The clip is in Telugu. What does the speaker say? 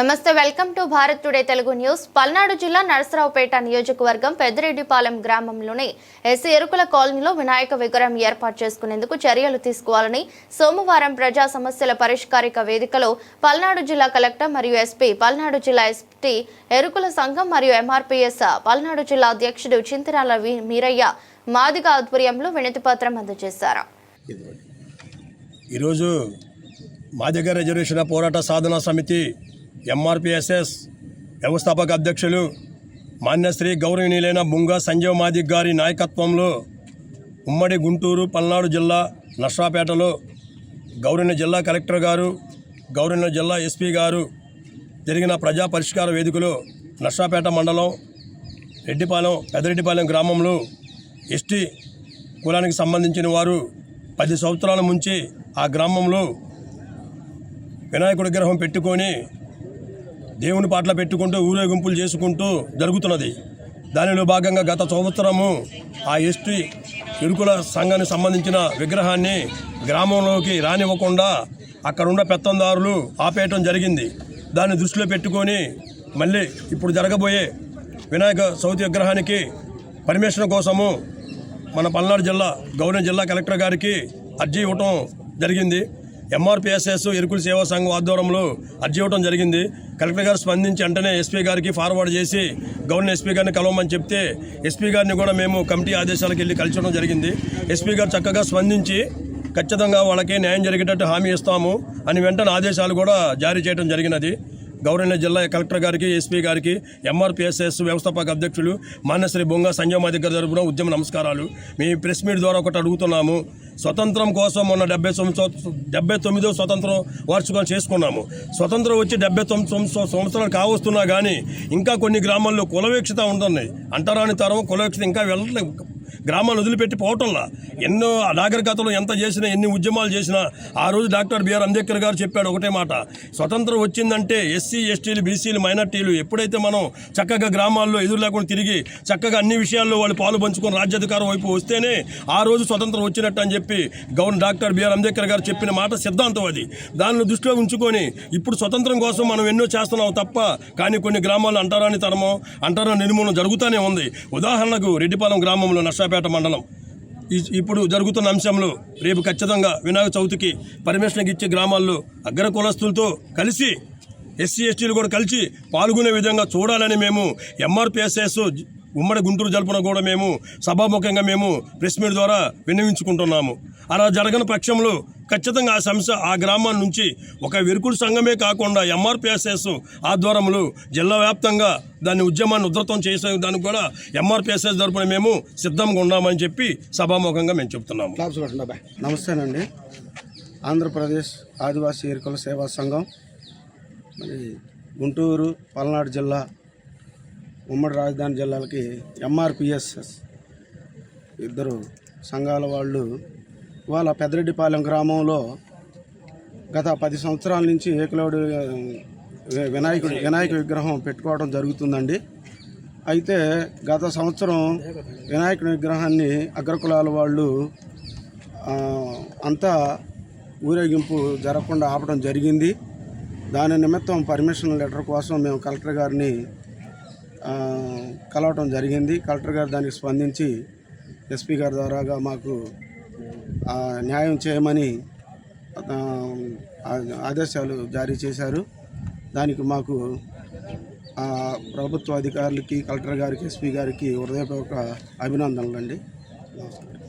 నమస్తే welcome to Bharat today Telugu news. Palnadu జిల్లా నరసరావుపేట నియోజకవర్గం పెద్దిరెడ్డిపాలెం గ్రామంలోని ఎస్సీ ఎరుకుల కాలనీలో వినాయక విగ్రహం ఏర్పాటు చేసుకునేందుకు చర్యలు తీసుకోవాలని సోమవారం ప్రజా సమస్యల పరిష్కారిక వేదికలో పల్నాడు జిల్లా కలెక్టర్ మరియు ఎస్పీ పల్నాడు జిల్లా ఎస్పీ ఎరుకుల సంఘం మరియు ఎంఆర్పీఎస్ పల్నాడు జిల్లా అధ్యక్షుడు చింతనాల వి మీరయ్య మాదిగ ఆధ్వర్యంలో వినతిపత్రం అందజేశారు. ఈరోజు మాదిగ రిజర్వేషన్ పోరాట సాధన సమితి ఎంఆర్పిఎస్ఎస్ వ్యవస్థాపక అధ్యక్షులు మాన్యశ్రీ గౌరవనీయులైన బుంగ సంజీవ్ మాదిగ్ గారి నాయకత్వంలో ఉమ్మడి గుంటూరు పల్నాడు జిల్లా నర్సాపేటలో గౌరవ జిల్లా కలెక్టర్ గారు గౌరవ జిల్లా ఎస్పీ గారు జరిగిన ప్రజా పరిష్కార వేదికలో నర్సాపేట మండలం రెడ్డిపాలెం పెదరెడ్డిపాలెం గ్రామంలో ఎస్టీ కులానికి సంబంధించిన వారు పది సంవత్సరాల నుంచి ఆ గ్రామంలో వినాయకుడి విగ్రహం పెట్టుకొని దేవుని పాటలు పెట్టుకుంటూ ఊరేగింపులు చేసుకుంటూ జరుగుతున్నది. దానిలో భాగంగా గత సంవత్సరము ఆ ఎస్టీ ఇరుకుల సంఘానికి సంబంధించిన విగ్రహాన్ని గ్రామంలోకి రానివ్వకుండా అక్కడున్న పెత్తందారులు ఆపేయటం జరిగింది. దాన్ని దృష్టిలో పెట్టుకొని మళ్ళీ ఇప్పుడు జరగబోయే వినాయక చవితి విగ్రహానికి పర్మిషన్ కోసము మన పల్నాడు జిల్లా గౌరవ జిల్లా కలెక్టర్ గారికి అర్జీ ఇవ్వటం జరిగింది. ఎంఆర్పిఎస్ఎస్ ఎరుకుల సేవా సంఘం ఆధ్వర్యంలో అర్జీ ఇవ్వడం జరిగింది. కలెక్టర్ గారు స్పందించి వెంటనే ఎస్పీ గారికి ఫార్వర్డ్ చేసి గవర్నర్ ఎస్పీ గారిని కలవమని చెప్తే ఎస్పీ గారిని కూడా మేము కమిటీ ఆదేశాలకు వెళ్ళి కలిసడం జరిగింది. ఎస్పీ గారు చక్కగా స్పందించి ఖచ్చితంగా వాళ్ళకి న్యాయం జరిగేటట్టు హామీ ఇస్తాము అని వెంటనే ఆదేశాలు కూడా జారీ చేయడం జరిగినది. గౌరవ జిల్లా కలెక్టర్ గారికి ఎస్పీ గారికి ఎంఆర్పిఎస్ఎస్ వ్యవస్థాపక అధ్యక్షులు మాన్యశ్రీ బొంగ సంజయ్ మా దగ్గర జరుపున ఉద్యమ నమస్కారాలు. మేము ప్రెస్ మీట్ ద్వారా ఒకటి అడుగుతున్నాము. స్వతంత్రం కోసం మొన్న డెబ్బై తొమ్మిది డెబ్బై తొమ్మిదో స్వతంత్రం వార్షికం చేసుకున్నాము. స్వతంత్రం వచ్చి డెబ్బై తొమ్మిది సంవత్సరాలు కావస్తున్నా కానీ ఇంకా కొన్ని గ్రామాల్లో కులవేక్షత ఉంటుంది అంటరాని తరం కులవేక్షత ఇంకా వెళ్ళట్లేదు. గ్రామాన్ని వదిలిపెట్టి పోవటంలా. ఎన్నో నాగరికతలు ఎంత చేసినా ఎన్ని ఉద్యమాలు చేసినా ఆ రోజు డాక్టర్ బిఆర్ అంబేద్కర్ గారు చెప్పాడు ఒకటే మాట. స్వతంత్రం వచ్చిందంటే ఎస్సీ ఎస్టీలు బీసీలు మైనార్టీలు ఎప్పుడైతే మనం చక్కగా గ్రామాల్లో ఎదురు లేకుండా తిరిగి చక్కగా అన్ని విషయాల్లో వాళ్ళు పాలు పంచుకొని రాజ్యాధికారం వైపు వస్తేనే ఆ రోజు స్వతంత్రం వచ్చినట్టు అని చెప్పి గవర్నర్ డాక్టర్ బిఆర్ అంబేద్కర్ గారు చెప్పిన మాట సిద్ధాంతం అది. దానిని దృష్టిలో ఉంచుకొని ఇప్పుడు స్వతంత్రం కోసం మనం ఎన్నో చేస్తున్నాం తప్ప కానీ కొన్ని గ్రామాల్లో అంటారాని తరమో అంటారా నిర్మూలన జరుగుతూనే ఉంది. ఉదాహరణకు రెడ్డిపాలెం గ్రామంలో నర్సాపేట మండలం. ఇప్పుడు జరుగుతున్న అంశంలో రేపు ఖచ్చితంగా వినాయక చవితికి పర్మిషన్ ఇచ్చే గ్రామాల్లో అగ్ర కులస్తులతో కలిసి ఎస్సీ ఎస్టీలు కూడా కలిసి పాల్గొనే విధంగా చూడాలని మేము ఎంఆర్పిఎస్ఎస్ ఉమ్మడి గుంటూరు జరుపున కూడా మేము సభాముఖంగా మేము ప్రెస్ మీట్ ద్వారా విన్నవించుకుంటున్నాము. అలా జరగని పక్షంలో ఖచ్చితంగా ఆ సంస్థ ఆ గ్రామం నుంచి ఒక విరుకుడు సంఘమే కాకుండా ఎంఆర్పిఎస్ఎస్ ఆధ్వర్యంలో జిల్లా వ్యాప్తంగా దాన్ని ఉద్యమాన్ని ఉధృతం చేసే దానికి కూడా ఎంఆర్పిఎస్ఎస్ తరపున మేము సిద్ధంగా ఉన్నామని చెప్పి సభాముఖంగా మేము చెప్తున్నాము నమస్తే అండి నమస్తేనండి. ఆంధ్రప్రదేశ్ ఆదివాసీ ఎరుకల సేవా సంఘం మరి గుంటూరు పల్నాడు జిల్లా ఉమ్మడి రాజధాని జిల్లాలకి ఎంఆర్పిఎస్ఎస్ ఇద్దరు సంఘాల వాళ్ళు ఇవాళ పెద్దరెడ్డిపాలెం గ్రామంలో గత పది సంవత్సరాల నుంచి ఏకలవుడు వినాయకుడు వినాయక విగ్రహం పెట్టుకోవడం జరుగుతుందండి. అయితే గత సంవత్సరం వినాయకుడి విగ్రహాన్ని అగ్రకులాల వాళ్ళు అంతా ఊరేగింపు జరగకుండా ఆపడం జరిగింది. దాని నిమిత్తం పర్మిషన్ లెటర్ కోసం మేము కలెక్టర్ గారిని కలవటం జరిగింది. కలెక్టర్ గారు దానికి స్పందించి ఎస్పీ గారి ద్వారాగా మాకు న్యాయం చేయమని ఆదేశాలు జారీ చేశారు. దానికి మాకు ఆ, ప్రభుత్వ అధికారులకి కలెక్టర్ గారికి ఎస్పీ గారికి హృదయపూర్వక అభినందనలు అండి నమస్కారం.